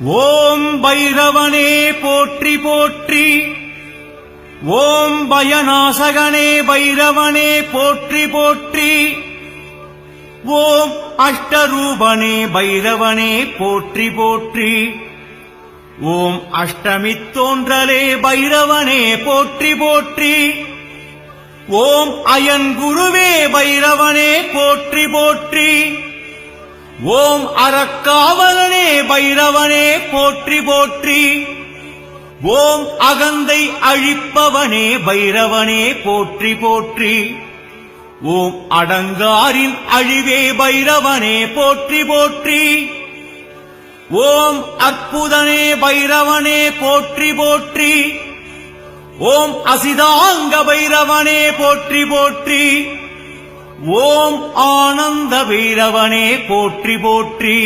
ஓம் பைரவனே போற்றி போற்றி. ஓம் பயநாசகனே பைரவனே போற்றி போற்றி. ஓம் அஷ்டரூபனே பைரவனே போற்றி போற்றி. ஓம் அஷ்டமித் தோன்றலே பைரவனே போற்றி போற்றி. ஓம் அயன் குருவே பைரவனே போற்றி போற்றி. ஓம் அறக்காவலனே பைரவனே போற்றி போற்றி. ஓம் அகந்தை அழிப்பவனே பைரவனே போற்றி போற்றி. ஓம் அடங்காரின் அழிவே பைரவனே போற்றி போற்றி. ஓம் அற்புதனே பைரவனே போற்றி போற்றி. ஓம் அசிதாங்க பைரவனே போற்றி போற்றி. ஓம் ஆனந்த பைரவனே போற்றி போற்றி.